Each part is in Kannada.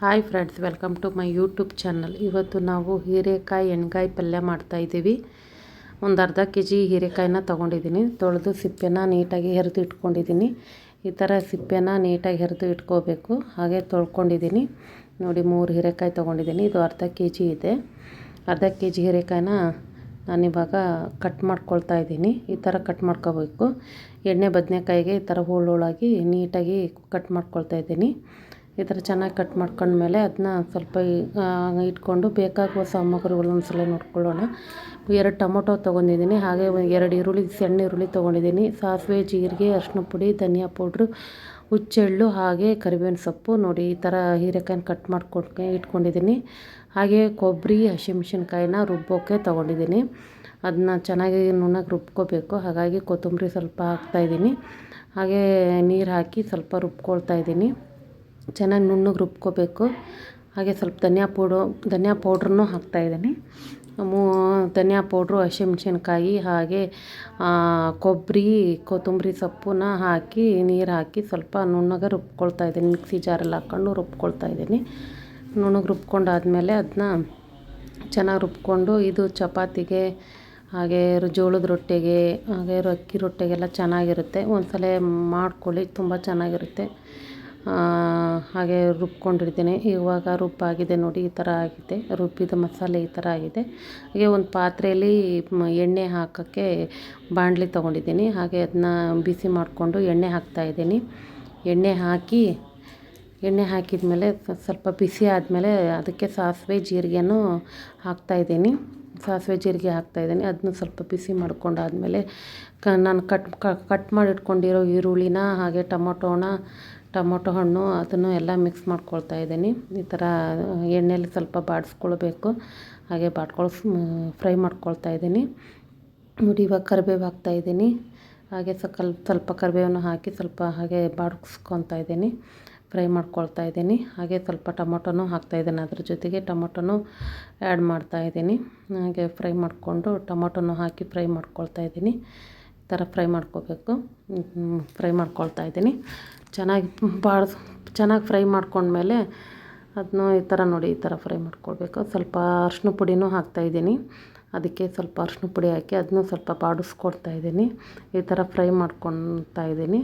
Hi friends welcome to my YouTube channel ಇವತ್ತು ನಾವು ಹೀರೆಕಾಯಿ ಎಣ್ಗಾಯಿ ಪಲ್ಯ ಮಾಡ್ತಾಯಿದ್ದೀವಿ ಒಂದು ಅರ್ಧ ಕೆ ಜಿ ಹೀರೆಕಾಯಿನ ತೊಗೊಂಡಿದ್ದೀನಿ. ತೊಳೆದು ಸಿಪ್ಪೆನ ನೀಟಾಗಿ ಹೆರೆದು ಇಟ್ಕೊಂಡಿದ್ದೀನಿ. ಈ ಥರ ಸಿಪ್ಪೆನ ನೀಟಾಗಿ ಹೆರೆದು ಇಟ್ಕೋಬೇಕು. ಹಾಗೆ ತೊಳ್ಕೊಂಡಿದ್ದೀನಿ. ನೋಡಿ, ಮೂರು ಹೀರೆಕಾಯಿ ತೊಗೊಂಡಿದ್ದೀನಿ. ಇದು ಅರ್ಧ ಕೆ ಜಿ ಇದೆ. ಅರ್ಧ ಕೆ ಜಿ ಹೀರೆಕಾಯಿನ ನಾನಿವಾಗ ಕಟ್ ಮಾಡ್ಕೊಳ್ತಾ ಇದ್ದೀನಿ. ಈ ಥರ ಕಟ್ ಮಾಡ್ಕೋಬೇಕು. ಎಣ್ಣೆ, ಬದನೆಕಾಯಿಗೆ ಈ ಥರ ಹೋಳೋಳಾಗಿ ನೀಟಾಗಿ ಕಟ್ ಮಾಡ್ಕೊಳ್ತಾ ಇದ್ದೀನಿ. ಈ ಥರ ಚೆನ್ನಾಗಿ ಕಟ್ ಮಾಡ್ಕೊಂಡ್ಮೇಲೆ ಅದನ್ನ ಸ್ವಲ್ಪ ಇಟ್ಕೊಂಡು ಬೇಕಾಗುವ ಸಾಮಗ್ರಿಗಳು ಒಂದ್ಸಲ ನೋಡ್ಕೊಳ್ಳೋಣ. ಎರಡು ಟೊಮೊಟೊ ತೊಗೊಂಡಿದ್ದೀನಿ, ಹಾಗೆ ಎರಡು ಈರುಳ್ಳಿ, ಸಣ್ಣ ಈರುಳ್ಳಿ ತೊಗೊಂಡಿದ್ದೀನಿ. ಸಾಸಿವೆ, ಜೀರಿಗೆ ಅರಿಶಿನ ಪುಡಿ, ಧನಿಯಾ ಪೌಡ್ರು, ಹುಚ್ಚೆಳ್ಳು, ಹಾಗೆ ಕರಿಬೇವಿನ ಸೊಪ್ಪು ನೋಡಿ ಈ ಥರ ಹೀರೆಕಾಯಿನ ಕಟ್ ಮಾಡ್ಕೊಂಡು ಇಟ್ಕೊಂಡಿದ್ದೀನಿ. ಹಾಗೆ ಕೊಬ್ಬರಿ ಹಸಿಮೆಣ್ಸಿನ್ಕಾಯಿನ ರುಬ್ಬೋಕ್ಕೆ ತೊಗೊಂಡಿದ್ದೀನಿ. ಅದನ್ನ ಚೆನ್ನಾಗಿ ನುಣ್ಣಗೆ ರುಬ್ಕೋಬೇಕು. ಹಾಗಾಗಿ ಕೊತ್ತಂಬರಿ ಸ್ವಲ್ಪ ಹಾಕ್ತಾಯಿದ್ದೀನಿ ಹಾಗೆ ನೀರು ಹಾಕಿ ಸ್ವಲ್ಪ ರುಬ್ಕೊಳ್ತಾ ಇದ್ದೀನಿ. ಚೆನ್ನಾಗಿ ನುಣ್ಣಗೆ ರುಬ್ಕೋಬೇಕು. ಹಾಗೆ ಸ್ವಲ್ಪ ಧನಿಯಾ ಪೌಡು, ಧನಿಯಾ ಪೌಡ್ರನ್ನು ಹಾಕ್ತಾಯಿದ್ದೀನಿ ಮೂ, ಧನಿಯಾ ಪೌಡ್ರು, ಹಸಿಮೆಣ್ಸಿನ್ಕಾಯಿ, ಹಾಗೆ ಕೊಬ್ಬರಿ, ಕೊತ್ತಂಬರಿ ಸೊಪ್ಪನ್ನ ಹಾಕಿ, ನೀರು ಹಾಕಿ ಸ್ವಲ್ಪ ನುಣ್ಣಗೆ ರುಬ್ಕೊಳ್ತಾ ಇದ್ದೀನಿ. ಮಿಕ್ಸಿ ಜಾರಲ್ಲಿ ಹಾಕ್ಕೊಂಡು ರುಬ್ಕೊಳ್ತಾ ಇದ್ದೀನಿ. ನುಣ್ಣಗೆ ರುಬ್ಕೊಂಡಾದಮೇಲೆ ಅದನ್ನ ಚೆನ್ನಾಗಿ ರುಬ್ಕೊಂಡು, ಇದು ಚಪಾತಿಗೆ, ಹಾಗೆ ಜೋಳದ ರೊಟ್ಟಿಗೆ, ಹಾಗೆ ಅಕ್ಕಿ ರೊಟ್ಟಿಗೆಲ್ಲ ಚೆನ್ನಾಗಿರುತ್ತೆ. ಒಂದು ಸಲ ಮಾಡ್ಕೊಳ್ಳಿ, ತುಂಬ ಚೆನ್ನಾಗಿರುತ್ತೆ. ಹಾಗೆ ರುಬ್ಕೊಂಡಿರ್ತೀನಿ. ಇವಾಗ ರುಬ್ಬಾಗಿದೆ ನೋಡಿ, ಈ ಥರ ಆಗಿದೆ. ರುಬ್ಬಿದ ಮಸಾಲೆ ಈ ಥರ ಆಗಿದೆ. ಹಾಗೆ ಒಂದು ಪಾತ್ರೆಯಲ್ಲಿ ಎಣ್ಣೆ ಹಾಕೋಕ್ಕೆ ಬಾಣಲಿ ತೊಗೊಂಡಿದ್ದೀನಿ. ಹಾಗೆ ಅದನ್ನ ಬಿಸಿ ಮಾಡಿಕೊಂಡು ಎಣ್ಣೆ ಹಾಕ್ತಾಯಿದ್ದೀನಿ ಎಣ್ಣೆ ಹಾಕಿ, ಎಣ್ಣೆ ಹಾಕಿದ ಮೇಲೆ ಸ್ವಲ್ಪ ಬಿಸಿ ಆದಮೇಲೆ ಅದಕ್ಕೆ ಸಾಸಿವೆ, ಜೀರಿಗೆನೂ ಹಾಕ್ತಾಯಿದ್ದೀನಿ ಸಾಸಿವೆ ಜೀರಿಗೆ ಹಾಕ್ತಾಯಿದ್ದೀನಿ ಅದನ್ನ ಸ್ವಲ್ಪ ಬಿಸಿ ಮಾಡ್ಕೊಂಡಾದಮೇಲೆ ಕ ನಾನು ಕಟ್ ಕಟ್ ಮಾಡಿಟ್ಕೊಂಡಿರೋ ಈರುಳ್ಳಿನ ಹಾಗೆ ಟೊಮೊಟೋನ, ಟೊಮೊಟೊ ಹಣ್ಣು ಅದನ್ನು ಎಲ್ಲ ಮಿಕ್ಸ್ ಮಾಡ್ಕೊಳ್ತಾ ಇದ್ದೀನಿ. ಈ ಥರ ಎಣ್ಣೆಯಲ್ಲಿ ಸ್ವಲ್ಪ ಬಾಡಿಸ್ಕೊಳ್ಬೇಕು. ಹಾಗೆ ಬಾಡ್ಕೊಳ್ ಫ್ರೈ ಮಾಡ್ಕೊಳ್ತಾ ಇದ್ದೀನಿ. ನೋಡಿ, ಇವಾಗ ಕರಿಬೇವು ಹಾಕ್ತಾಯಿದ್ದೀನಿ ಹಾಗೆ ಸ್ವಲ್ಪ ಸ್ವಲ್ಪ ಕರಿಬೇವನ್ನು ಹಾಕಿ ಸ್ವಲ್ಪ ಹಾಗೆ ಬಾಡಿಸ್ಕೊತಾ ಇದ್ದೀನಿ. ಫ್ರೈ ಮಾಡ್ಕೊಳ್ತಾ ಇದ್ದೀನಿ. ಹಾಗೆ ಸ್ವಲ್ಪ ಟೊಮೊಟೊನೂ ಹಾಕ್ತಾಯಿದ್ದೀನಿ ಅದ್ರ ಜೊತೆಗೆ ಟೊಮೊಟೊನೂ ಆ್ಯಡ್ ಮಾಡ್ತಾಯಿದ್ದೀನಿ ಹಾಗೆ ಫ್ರೈ ಮಾಡಿಕೊಂಡು ಟೊಮೊಟೊನೂ ಹಾಕಿ ಫ್ರೈ ಮಾಡ್ಕೊಳ್ತಾ ಇದ್ದೀನಿ. ಈ ಥರ ಫ್ರೈ ಮಾಡ್ಕೋಬೇಕು. ಫ್ರೈ ಮಾಡ್ಕೊಳ್ತಾ ಇದ್ದೀನಿ. ಚೆನ್ನಾಗಿ ಭಾಳ ಚೆನ್ನಾಗಿ ಫ್ರೈ ಮಾಡ್ಕೊಂಡ್ಮೇಲೆ ಅದನ್ನು ಈ ಥರ ನೋಡಿ, ಈ ಥರ ಫ್ರೈ ಮಾಡ್ಕೊಳ್ಬೇಕು. ಸ್ವಲ್ಪ ಅರ್ಶಿನ ಪುಡಿನೂ ಹಾಕ್ತಾಯಿದ್ದೀನಿ ಅದಕ್ಕೆ ಸ್ವಲ್ಪ ಅರ್ಶಿನ ಪುಡಿ ಹಾಕಿ ಅದನ್ನೂ ಸ್ವಲ್ಪ ಬಾಡಿಸ್ಕೊಡ್ತಾ ಇದ್ದೀನಿ. ಈ ಥರ ಫ್ರೈ ಮಾಡ್ಕೊತಾ ಇದ್ದೀನಿ.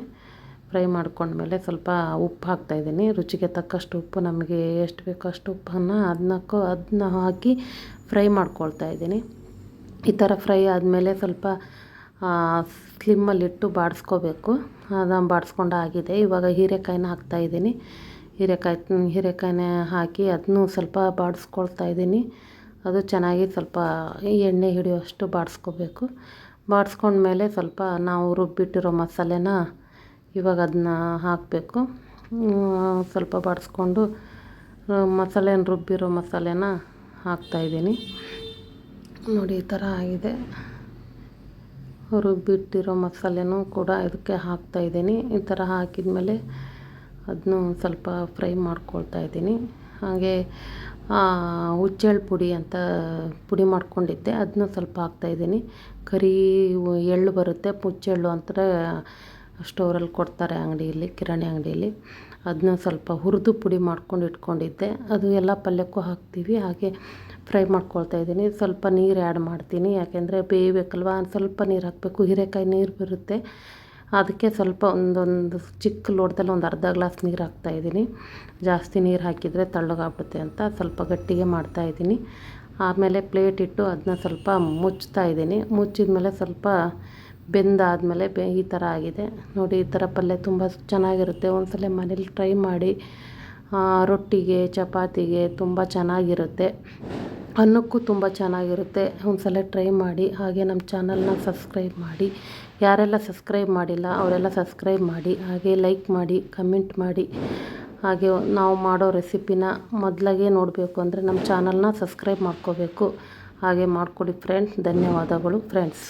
ಫ್ರೈ ಮಾಡ್ಕೊಂಡ್ಮೇಲೆ ಸ್ವಲ್ಪ ಉಪ್ಪು ಹಾಕ್ತಾಯಿದ್ದೀನಿ. ರುಚಿಗೆ ತಕ್ಕಷ್ಟು ಉಪ್ಪು, ನಮಗೆ ಎಷ್ಟು ಬೇಕೋ ಅಷ್ಟು ಉಪ್ಪನ್ನು ಅದನ್ನಕ್ಕೂ ಅದನ್ನ ಹಾಕಿ ಫ್ರೈ ಮಾಡ್ಕೊಳ್ತಾ ಇದ್ದೀನಿ ಈ ಥರ ಫ್ರೈ ಆದಮೇಲೆ ಸ್ವಲ್ಪ ಸ್ಲಿಮ್ಮಲ್ಲಿಟ್ಟು ಬಾಡಿಸ್ಕೋಬೇಕು. ಅದನ್ನು ಬಾಡಿಸ್ಕೊಂಡು ಆಗಿದೆ. ಇವಾಗ ಹೀರೆಕಾಯಿನ ಹಾಕ್ತಾಯಿದ್ದೀನಿ. ಹೀರೆಕಾಯಿ ಹೀರೆಕಾಯಿನ ಹಾಕಿ ಅದನ್ನೂ ಸ್ವಲ್ಪ ಬಾಡಿಸ್ಕೊಳ್ತಾ ಇದ್ದೀನಿ ಅದು ಚೆನ್ನಾಗಿ ಸ್ವಲ್ಪ ಎಣ್ಣೆ ಹಿಡಿಯೋಷ್ಟು ಬಾಡಿಸ್ಕೋಬೇಕು. ಬಾಡಿಸ್ಕೊಂಡ್ಮೇಲೆ ಸ್ವಲ್ಪ ನಾವು ರುಬ್ಬಿಟ್ಟಿರೋ ಮಸಾಲೆನ ಇವಾಗ ಅದನ್ನ ಹಾಕಬೇಕು. ಸ್ವಲ್ಪ ಬಾಡಿಸ್ಕೊಂಡು ಮಸಾಲೆನ ರುಬ್ಬಿರೋ ಮಸಾಲೆನ ಹಾಕ್ತಾಯಿದ್ದೀನಿ ನೋಡಿ, ಈ ಥರ ಆಗಿದೆ. ರುಬ್ಬಿಟ್ಟಿರೋ ಮಸಾಲೆನೂ ಕೂಡ ಇದಕ್ಕೆ ಹಾಕ್ತಾಯಿದ್ದೀನಿ ಈ ಥರ ಹಾಕಿದ್ಮೇಲೆ ಅದನ್ನು ಸ್ವಲ್ಪ ಫ್ರೈ ಮಾಡ್ಕೊಳ್ತಾ ಇದ್ದೀನಿ. ಹಾಗೆ ಹುಚ್ಚೆಳ್ಳು ಪುಡಿ ಅಂತ ಪುಡಿ ಮಾಡ್ಕೊಂಡಿದ್ದೆ. ಅದನ್ನು ಸ್ವಲ್ಪ ಹಾಕ್ತಾಯಿದ್ದೀನಿ ಕರಿ ಎಳ್ಳು ಬರುತ್ತೆ ಹುಚ್ಚೆಳ್ಳು ಅಂತಾರೆ ಸ್ಟೋರಲ್ಲಿ ಕೊಡ್ತಾರೆ ಅಂಗಡಿಯಲ್ಲಿ, ಕಿರಾಣಿ ಅಂಗಡಿಯಲ್ಲಿ. ಅದನ್ನ ಸ್ವಲ್ಪ ಹುರಿದು ಪುಡಿ ಮಾಡ್ಕೊಂಡು ಇಟ್ಕೊಂಡಿದ್ದೆ. ಅದು ಎಲ್ಲ ಪಲ್ಯಕ್ಕೂ ಹಾಕ್ತೀವಿ. ಹಾಗೆ ಫ್ರೈ ಮಾಡ್ಕೊಳ್ತಾ ಇದ್ದೀನಿ. ಸ್ವಲ್ಪ ನೀರು ಆ್ಯಡ್ ಮಾಡ್ತೀನಿ. ಯಾಕೆಂದರೆ ಬೇಯಬೇಕಲ್ವ? ಸ್ವಲ್ಪ ನೀರು ಹಾಕಬೇಕು. ಹೀರೆಕಾಯಿ ನೀರು ಬರುತ್ತೆ. ಅದಕ್ಕೆ ಸ್ವಲ್ಪ ಒಂದೊಂದು ಚಿಕ್ಕ ಲೋಟದಲ್ಲಿ ಒಂದು ಅರ್ಧ ಗ್ಲಾಸ್ ನೀರು ಹಾಕ್ತಾಯಿದ್ದೀನಿ ಜಾಸ್ತಿ ನೀರು ಹಾಕಿದರೆ ತಳ್ಳಗಾಗ್ಬಿಡುತ್ತೆ ಅಂತ ಸ್ವಲ್ಪ ಗಟ್ಟಿಗೆ ಮಾಡ್ತಾಯಿದ್ದೀನಿ ಆಮೇಲೆ ಪ್ಲೇಟ್ ಇಟ್ಟು ಅದನ್ನ ಸ್ವಲ್ಪ ಮುಚ್ತಾ ಇದ್ದೀನಿ. ಮುಚ್ಚಿದ ಮೇಲೆ ಸ್ವಲ್ಪ ಬೆಂದಾದಮೇಲೆ ಬೆ ಈ ಥರ ಆಗಿದೆ. ನೋಡಿ, ಈ ಥರ ಪಲ್ಯ ತುಂಬ ಚೆನ್ನಾಗಿರುತ್ತೆ. ಒಂದ್ಸಲ ಮನೇಲಿ ಟ್ರೈ ಮಾಡಿ ರೊಟ್ಟಿಗೆ, ಚಪಾತಿಗೆ ತುಂಬ ಚೆನ್ನಾಗಿರುತ್ತೆ. ಅನ್ನಕ್ಕೂ ತುಂಬ ಚೆನ್ನಾಗಿರುತ್ತೆ. ಒಂದ್ಸಲ ಟ್ರೈ ಮಾಡಿ, ಹಾಗೆ ನಮ್ಮ ಚಾನಲ್ನ ಸಬ್ಸ್ಕ್ರೈಬ್ ಮಾಡಿ. ಯಾರೆಲ್ಲ ಸಬ್ಸ್ಕ್ರೈಬ್ ಮಾಡಿಲ್ಲ, ಅವರೆಲ್ಲ ಸಬ್ಸ್ಕ್ರೈಬ್ ಮಾಡಿ, ಹಾಗೆ ಲೈಕ್ ಮಾಡಿ ಕಮೆಂಟ್ ಮಾಡಿ. ಹಾಗೆ ನಾವು ಮಾಡೋ ರೆಸಿಪಿನ ಮೊದಲಾಗೆ ನೋಡಬೇಕು ಅಂದರೆ ನಮ್ಮ ಚಾನಲ್ನ ಸಬ್ಸ್ಕ್ರೈಬ್ ಮಾಡ್ಕೋಬೇಕು. ಹಾಗೆ ಮಾಡಿಕೊಡಿ ಫ್ರೆಂಡ್ಸ್ ಧನ್ಯವಾದಗಳು ಫ್ರೆಂಡ್ಸ್